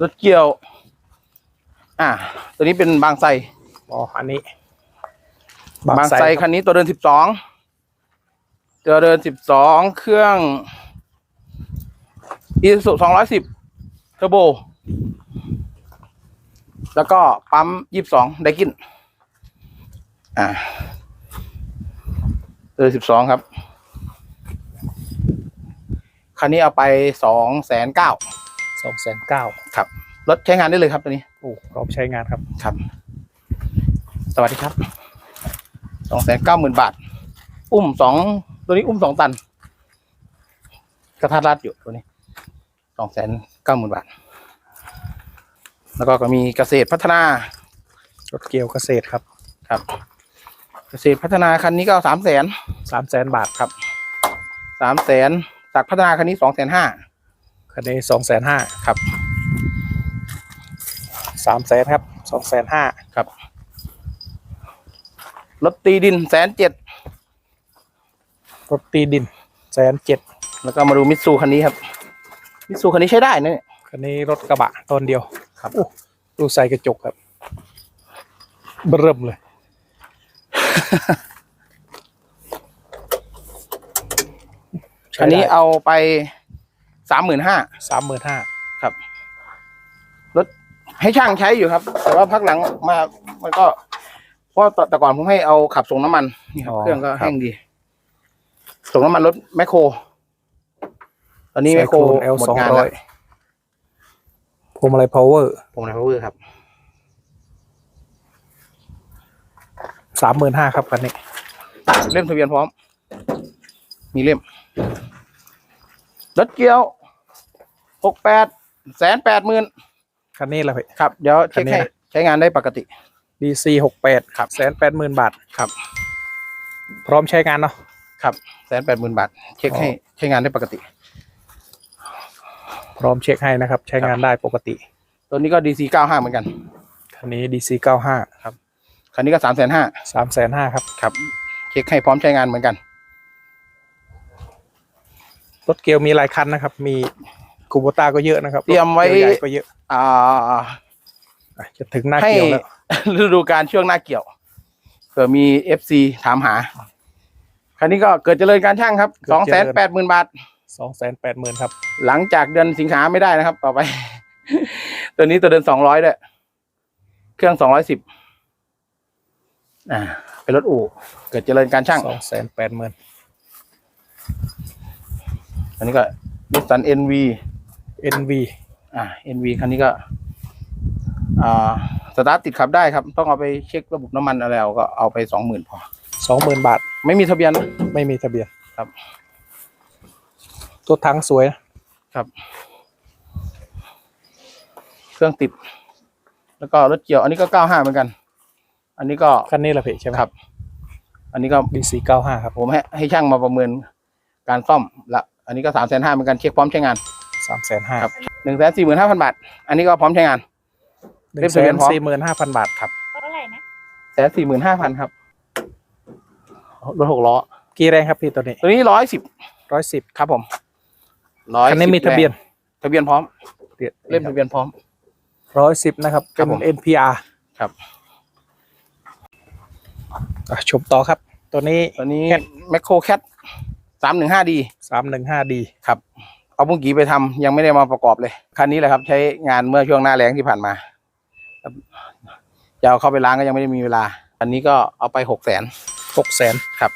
รถเกี่ยว อ่า ตัวนี้เป็นบางไทรอ๋ออันนี้ บางไทรคคันนี้ตัวเดินสิบสองตัวเดินสิบสองเครื่องอีสุสองร้อยสิบเทอร์โบ แล้วก็ปั๊มยี่สิบสองไดกิน อ่าเดินสิบสองครับ คันนี้เอาไปสองแสนเก้า สองแสนเก้าครับรถใช้งานได้เลยครับตัวนี้โอ้พร้อมใช้งานครับครับ สวัสดีครับสองแสนเก้าหมื่นบาท อุ้มสองตัวนี้อุ้มสองตัน กระทัดรัดอยู่ตัวนี้สองแสนเก้าหมื่นบาท แล้วก็ก็มีเกษตรพัฒนารถเกี่ยวเกษตรครับครับ เกษตรพัฒนาคันนี้ก็สามแสนสามแสนบาทครับสามแสนจากพัฒนาคันนี้สองแสนห้า คันนี้สองแสนห้าครับสามแสนครับสองแสนห้าครับรถตีดินแสนเจ็ดรถตีดินแสนเจ็ดแล้วก็มาดูมิตซูคันนี้ครับ มิตซูคันนี้ใช้ได้นะเนี่ยคันนี้รถกระบะตอนเดียวครับโอ้ดูใส่กระจกครับเบิ่มเลย คันนี้เอาไป สามหมื่นห้าสามหมื่นห้าครับรถให้ช่างใช้อยู่ครับ แต่ว่าพักหลังมามันก็เพราะแต่ก่อนผมให้เอาขับส่งน้ำมันนี่ครับเครื่องก็แห้งดี ส่งน้ำมันรถแมคโคร ตอนนี้แมคโครเอลหมดสองงานร้แล้อยวพวงมาลัยพาวเวอร์ผมนายพาวเวอร์ครับ สามหมื่นห้าครับคันนี้ เล่มทะเบียนพร้อม มีเล่ม รถเกียวหกแปดแสนแปดหมื่นคันนี้แหละพี่ ครับ เดี๋ยวเช็คคันนี้ให้นะ ใช้งานได้ปกติ DC หกแปดครับแสนแปดหมื่นบาท ครับ พร้อมใช้งานเนาะ ครับแสนแปดหมื่นบาท เช็คให้ใช้งานได้ปกติ พร้อมเช็คให้นะครับ ใช้งานได้ปกติ ตัวนี้ก็ DC เก้าห้าเหมือนกัน คันนี้ DC เก้าห้าคันนี้ก็สามแสนห้าสามแสนห้าครับครับ เช็คให้พร้อมใช้งานเหมือนกัน รถเกียวมีหลายคันนะครับ มีคูโบต้าก็เยอะนะครับเตรียมไว้ ถกีใหญ่ก็เยอะอ่า อะจะถึงหน้าให้เกียวแล้ว ฤดูการช่วงหน้าเกี่ยวเผื่อมี FC ถามหา คันนี้ก็เกิดเจริญการช่างครับสองแสนแปดหมื่นบาท สองแสนแปดหมื่นครับ หลังจากเดือนสิงหาไม่ได้นะครับ ต่อไป ตัวนี้ตัวเดือนสองร้อยด้วยเครื่องสองร้อยสิบอ่า เป็นรถอู่เกิดเจริญการช่าง สองแสนแปดหมื่น อันนี้ก็นิสสันเอ็นวี NV อ่าเอ็นวีคันนี้ก็ อ่า สตาร์ทติดขับได้ครับ ต้องเอาไปเช็คระบบน้ำมันอะไรเอาก็เอาไปสองหมื่นพอ สองหมื่นบาท ไม่มีทะเบียนนะ ไม่มีทะเบียนครับ ตัวถังสวยนะเครื่องติด แล้วก็รถเกี่ยว อันนี้ก็เก้าห้าเหมือนกัน อันนี้ก็ คันนี้แหละพี่ใช่ไหมครับ อันนี้ก็ DC เก้าห้าครับ ผมให้ให้ช่างมาประเมินการซ่อมละ อันนี้ก็สามแสนห้าเหมือนกันเช็คพร้อมใช้งานสามแสนห้าครับหนึ่งแสนสี่หมื่นห้าพันบาท อันนี้ก็พร้อมใช้งานหนึ่เล่งมแสทะเบียนนพร้อมสี่หมื่นห้าพันบาทครับเท่าไหร่นะแสนสี่หมื่นห้าพันครับรถหกล้อกี่แรงครับพี่ตัวนี้ตัวนี้ร้อยสิบร้อยสิบครับผมร้อยคันนี้มีทะเบียน ทะเบียนพร้อมเล่มทะเบียนพร้อมร้อยสิบนะครับครัเป็บนผม NPR ครับอะชมต่อครับ ตัวนี้ตัวนี้ Cat แมคโครแคท สามหนึ่งห้าดีสามหนึ่งห้าดีครับ เอาบุ้งกีไปทำยังไม่ได้มาประกอบเลย คันนี้แหละครับ ใช้งานเมื่อช่วงหน้าแรงที่ผ่านมาครับจะเอาเข้าไปล้างก็ยังไม่ได้มีเวลา อันนี้ก็เอาไปหกแสนหกแสนครับ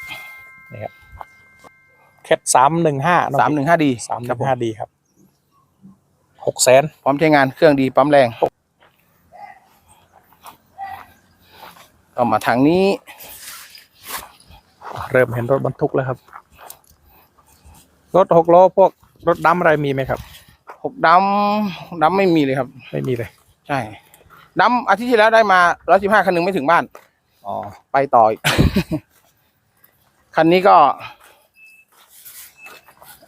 แคทสามหนึ่งห้าสามหนึ่งห้าดีสามหครันึ่บงผมห้าดีครับหกแสนพร้อมใช้งานเครื่องดีปั๊มแรงก็มาทางนี้ เริ่มเห็นรถบรรทุกแล้วครับ รถหกล้อพวกรถดำอะไรมีไหมครับ หกดำดำไม่มีเลยครับ ไม่มีเลยใช่ดำอาทิตย์ที่แล้วได้มาร้อยสิบห้าคันหนึ่งไม่ถึงบ้าน อ๋อไปต่ออีก คันนี้ก็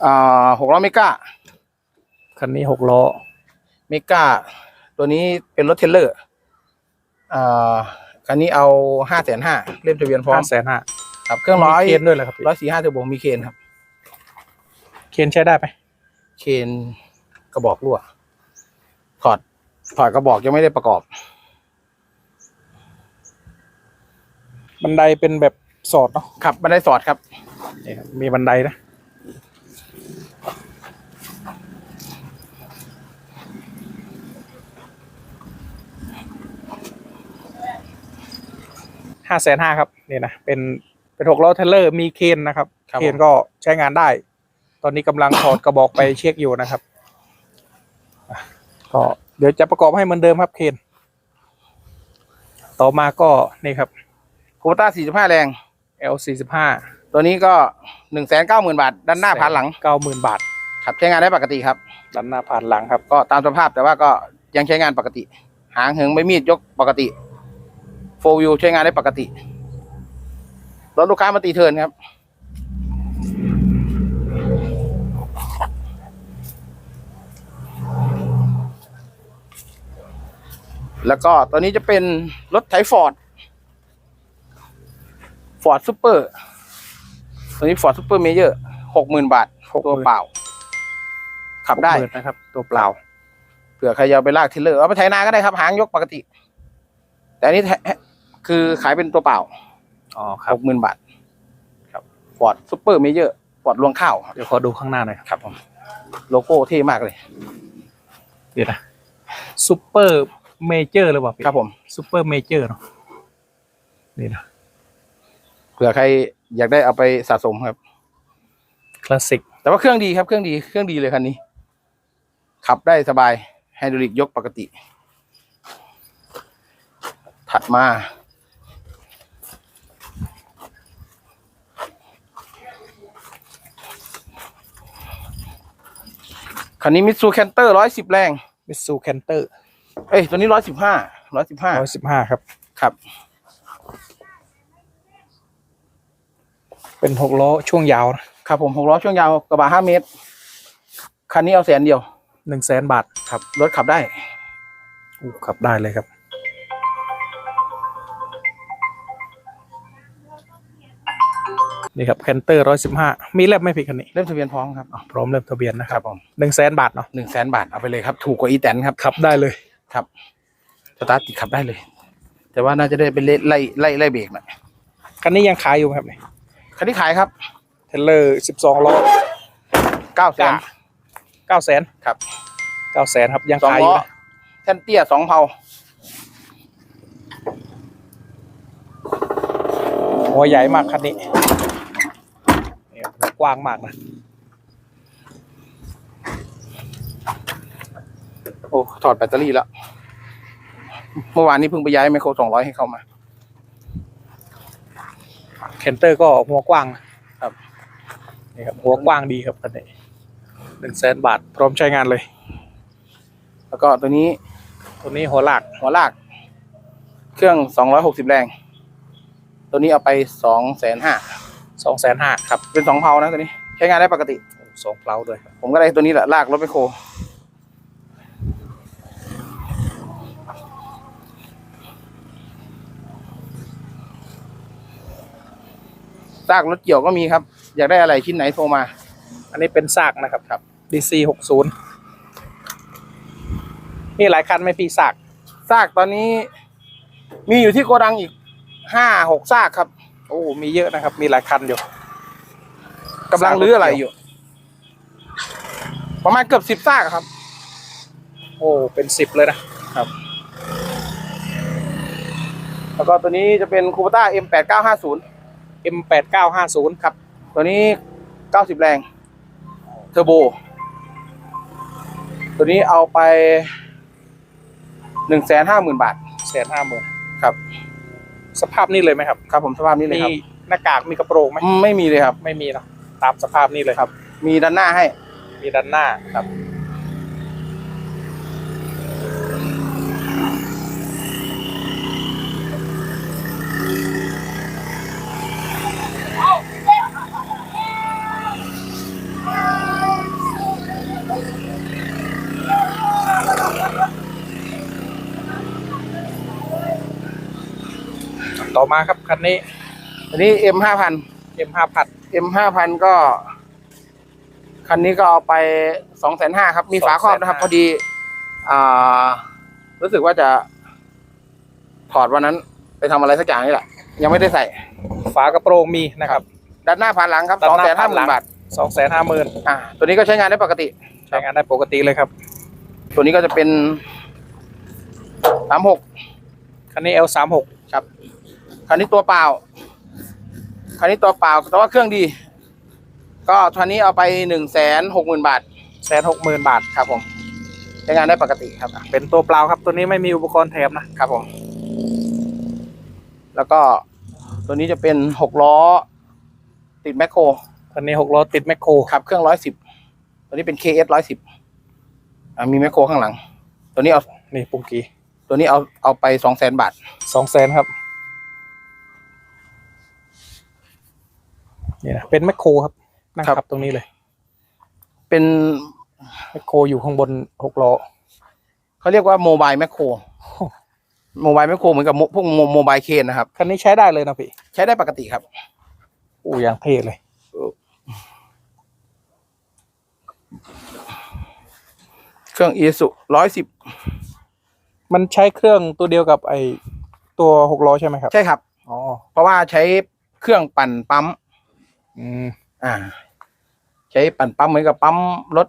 อ่าหกล้อเมกาคันนี้หกล้อเมกาตัวนี้เป็นรถเทรลเลอร์อ่าคันนี้เอาห้าแสนห้าเล่มทะเบียนพร้อมห้าแสนห้าครับเครื่องร้อยมีเคนด้วยเหรอครับพี่ร้อยสี่ห้าเทอร์โบมีเคนครับเคนใช้ได้ไหมเคนกระบอกรั่วถอดถอดกระบอกยังไม่ได้ประกอบ บันไดเป็นแบบสอดเนาะครับบันไดสอดครับนี่ครับมีบันไดนะห้าแสนห้าครับนี่นะเป็นเป็นหกล้อเทรลเลอร์มีเคนนะครับครับ เคนก็ใช้งานได้ ตอนนี้กำลังถอดกระบอกไปเช็คอยู่นะครับอะก็เดี๋ยวจะประกอบให้เหมือนเดิมครับเคนต่อมาก็นี่ครับคูปต้าสี่สิบห้าแรง L 4 5 ตัวนี้ก็หนึ่งแสนเก้าหมื่นบาท ด้านหน้าผ่านหลังเก้าหมื่นบาทครับใช้งานได้ปกติครับ ด้านหน้าผ่านหลังครับ ก็ตามสภาพแต่ว่าก็ยังใช้งานปกติ หางเหิงไม่มีดยกปกติโฟวิวใช้งานได้ปกติรถลูกค้ามาตีเทิร์นครับ แล้วก็ตัวนี้จะเป็นรถไถฟอร์ดฟอร์ดซูเปอร์ตัวนี้ฟอร์ดซูเปอร์เมเยอร์หกหมื่นบาท60,000ตัวเปล่า ขับได้หกหมื่นนะครับ ตัวเปล่าเผื่อใครจะเอาไปลากเทรลเลอร์เอาไปไถนาก็ได้ครับ หางยกปกติ แต่อันนี้แทคือขายเป็นตัวเปล่าอ๋อคหรับกหมื่นบาท ครับฟอร์ดซูเปอร์เมเยอร์ฟอร์ดรวงข้าวครับเดี๋ยวขอดูข้างหน้าหน่อยครับครับผมโลโก้เท่มากเลย เดี๋ยวนะซูเปอร์ เมเจอร์หรือเปล่าพี่ครับผมซูเปอร์เมเจอร์เนาะนี่นะเผื่อใครอยากได้เอาไปสะสมครับคลาสสิกแต่ว่าเครื่องดีครับเครื่องดีเครื่องดีเลยคันนี้ ขับได้สบายไฮดรอลิกยกปกติ ถัดมาคันนี้มิตซูแคนเตอร์ร้อยสิบแรงมิสูแคนเตอร์ เอ้ยตัวนี้ร้อยสิบห้าร้อยสิบห้าร้อยสิบห้าครับ ครับ เป็นหกล้อช่วงยาวนะครับผมหกล้อช่วงยาวกระบะห้าเมตร คันนี้เอาแสนเดียวหนึ่งแสนบาทครับรถขับได้อู้ขับได้เลยครับ นี่ครับแคนเตอร์ร้อยสิบห้ามีเล่มไหม่พี่คันนี้เล่มทะเบียนพร้อมครับ พร้อมเล่มทะเบียนนะคครัรับบผมหนึ่งแสนบาทเนาะหนึ่งแสนบาทเอาไปเลยครับ ถูกกว่าอีแตนครับขับได้เลย ครับสตาร์ทติดขับได้เลย แต่ว่าน่าจะได้เป็นไล่ไล่ไล่เบรกหน่อยคันนี้ยังขายอยู่ไหมครับเนี่ยคันที่ขายครับเทเลอร์สิบสองล้อเก้าแสนเก้าแสนครับเก้าแสนครับยังสองขายอล้ยู่อนะแท่นเตี้ยสองเผาหัวใหญ่มากคันนี้เนี่ยกว้างมากนะ โอ้ถอดแบตเตอรี่แล้ว เมื่อวานนี้เพิ่งไปย้ายไมโครสองร้อยให้เข้ามาเคนเตอร์ก็หัวกว้างนะครับนี่ครับ หัวกว้างดีครับคันนี้หนึ่งแสนบาท พร้อมใช้งานเลย แล้วก็ตัวนี้ ตัวนี้หัวลากหัวลาก เครื่องสองร้อยหกสิบแรง ตัวนี้เอาไปสองแสนห้าสองแสนห้าครับ เป็นสองเผานะตัวนี้ ใช้งานได้ปกติสองเปล่าด้วยครับผมก็ได้ตัวนี้แหละลากรถไมโค ซากรถเกี่ยวก็มีครับ อยากได้อะไรชิ้นไหนโทรมา อันนี้เป็นซากนะครับครับ DC หกศูนย์นี่หลายคันไหม่พี่ซากซากตอนนี้ มีอยู่ที่โกดังอีกห้าหกซากครับ โอ้มีเยอะนะครับ มีหลายคันอยู่กำลังรื้ออะไรอยู่ ประมาณเกือบสิบ10ซากครับ โอ้เป็นสิบเลยนะแล้วก็ตัวนี้จะเป็นคูปต้า M8950 M แปดเก้าห้าศูนย์ครับ ตัวนี้ 90 แรง เทอร์โบ ตัวนี้เอาไป 150,000 บาทแสนห้าหมื่นครับ สภาพนี้เลยไหมครับ ครับ ผมสภาพนี้เลยมีครับหน้ากากมีกระโปรงไหมอืมไม่มีเลยครับ ไม่มีเนาะตามสภาพนี้เลยครับ มีด้านหน้าให้ มีด้านหน้าครับ ต่อมาครับคันนี้ อันนี้ M5000 M ห้าพัน M5000 ก็ คันนี้ก็เอาไป250,000ครับ มีฝาครอบนะครับ พอดี อ่า รู้สึกว่าจะถอดวันนั้น ไปทำอะไรสักอย่างนี่แหละ ยังไม่ได้ใส่ ฝากระโปรงมีนะครับ ด้านหน้าผ่านหลังครับด้าสองนหน้าแสนห้าผ่านหหลัมื่งนบาทสองแสนห้าหมื่นอ่า ตัวนี้ก็ใช้งานได้ปกติ ใช้งานได้ปกติเลยครับ ตัวนี้ก็จะเป็นสามหกคันนี้ L สามหกครับ คันนี้ตัวเปล่า คันนี้ตัวเปล่า แต่ว่าเครื่องดี ก็คันนี้เอาไปหนึ่งแสนหกหมื่นบาทแสนหกหมื่นบาทครับผมใช้งานได้ปกติครับ เป็นตัวเปล่าครับ ตัวนี้ไม่มีอุปกรณ์แถมนะครับผม แล้วก็ตัวนี้จะเป็นหกล้อ ติดแมคโครคันนี้หกล้อติดแมคโครขับเครื่องร้อยสิบตัวนี้เป็น KS ร้อยสิบมีแมคโครข้างหลัง ตัวนี้เอานี่ปุงกีตัวนี้เอาเอาไปสองแสนบาทสองแสนครับ นี่นะเป็นแมคโครครับนั่งครับขับตรงนี้เลย เป็นแมคโครอยู่ข้างบนหกล้อเขาเรียกว่าโมบายแมคโครโมบายแมคโครเหมือนกับโมพวกโมโมบายเคนนะครับคันนี้ใช้ได้เลยนะพี่ ใช้ได้ปกติครับอู้อย่างเท่เลยเครื่องอีสุร้อยสิบมันใช้เครื่องตัวเดียวกับไอตัวหกล้อใช่ไหมครับ ใช่ครับอ๋อเพราะว่าใช้เครื่องปั่นปั๊ม อืมอ่า ใช้ปั่นปั๊มเหมือนกับปั๊มรถ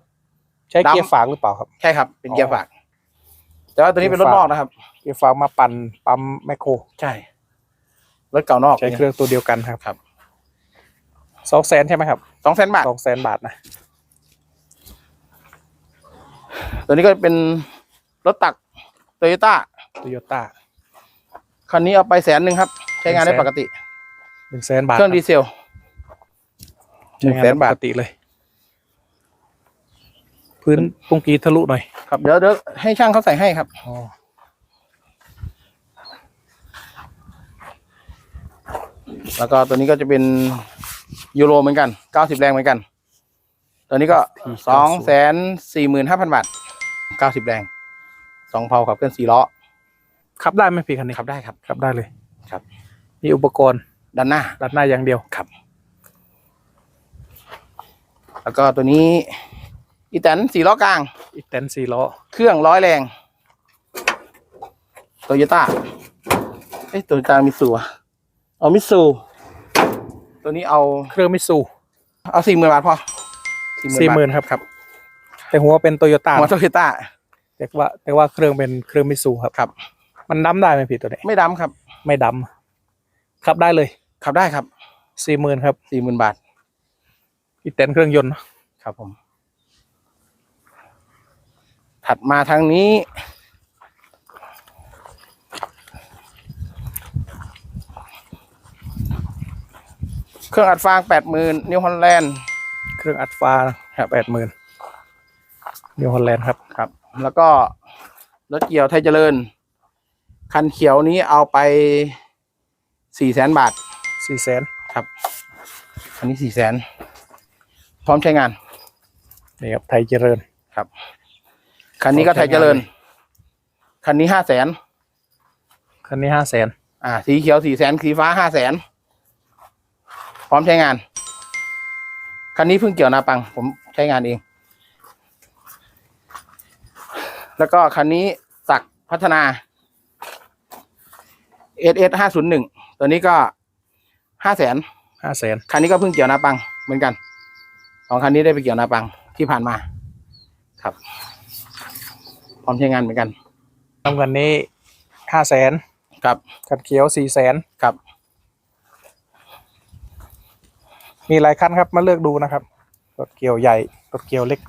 ใช้ดำ เกียร์ฝากหรือเปล่าครับ ใช่ครับ เป็นอ๋อเกียร์ฝาก แต่ว่าตัวนี้เป็นรถนอกนะครับ เกียร์ฝากมาปั่นปั๊มแมคโคร ใช่ รถเก่านอกใช้เครื่องตัวเดียวกันครับครับสองแสนใช่ไหมครับสองแสนบาท สองแสนบาทนะตัวนี้ก็เป็นรถตักโตโยต้าโตโยต้า คันนี้เอาไปแสนหนึ่งครับ ใช้งานได้100,000ปกติหนึ่งแสนบาทเครื่องดีเซล ใช้งานได้100,000ปบาทกติเลย พื้นปุงกีทะลุหน่อยครับเดี๋ยวเดี๋ยวให้ช่างเขาใส่ให้ครับอ๋อแล้วก็ตัวนี้ก็จะเป็นยูโรเหมือนกันเก้าสิบแรงเหมือนกัน ตัวนี้ก็สองแสนสี่หมื่นห้าพันบาทเก้าสิบแรงสองเพาขับเคลื่อนสี่ล้อขับได้ไหมพี่คันนี้ขับได้ครับขับได้เลยครับ มีอุปกรณ์ด้านหน้าด้านหน้าอย่างเดียวครับ แล้วก็ตัวนี้อีแตนสี่ล้อกลาง อีกแตนสี่ล้อ เครื่องร้อยแรงโตโยต้าเอ้ยโตโยต้ามิสูอะเอามิสูตัวนี้เอาเครื่องมิตซูเอาสี่หมื่นบาทพอสี่หมื่นครับครับ แต่หัวเป็นโตโยต้าหัวโตโยต้าแต่ว่าแต่ว่าเครื่องเป็นเครื่องมิตซูครับครับ มันดำได้ไหมพี่ตัวนี้ไม่ดำครับ ไม่ดำขับได้เลยขับได้ครับสี่หมื่นครับสี่หมื่นบาท อีกแตนเครื่องยนต์ครับผม ถัดมาทางนี้ เครื่องอัดฟางแปดหมื่นนิวฮอลแลนด์เครื่องอัดฟ้าแปดหมื่นนิวฮอลแลนด์ครับครับ แล้วก็รถเกี่ยวไทยเจริญ คันเขียวนี้เอาไปสี่แสนบาทสี่แสนครับ อันนี้สี่แสน พร้อมใช้งานนี่ครับไทยเจริญครับ คันนี้ก็ไทยเจริญ คันนี้ห้าแสนคันนี้ห้าแสนอ่า สีเขียวสี่แสนสีฟ้าห้าแสนพร้อมใช้งาน คันนี้เพิ่งเกี่ยวนาปัง ผมใช้งานเอง แล้วก็คันนี้สักพัฒนา S S ห้าศูนย์หนึ่งตัวนี้ก็ห้าแสนห้าแสนคันนี้ก็เพิ่งเกี่ยวนาปังเหมือนกัน สองคันนี้ได้ไปเกี่ยวนาปังที่ผ่านมาครับ พร้อมใช้งานเหมือนกันทำกันนี้ห้าแสนครับคันเขียวสี่แสนครับ มีหลายคันครับมาเลือกดูนะครับรถเกี่ยวใหญ่รถเกี่ยวเล็ก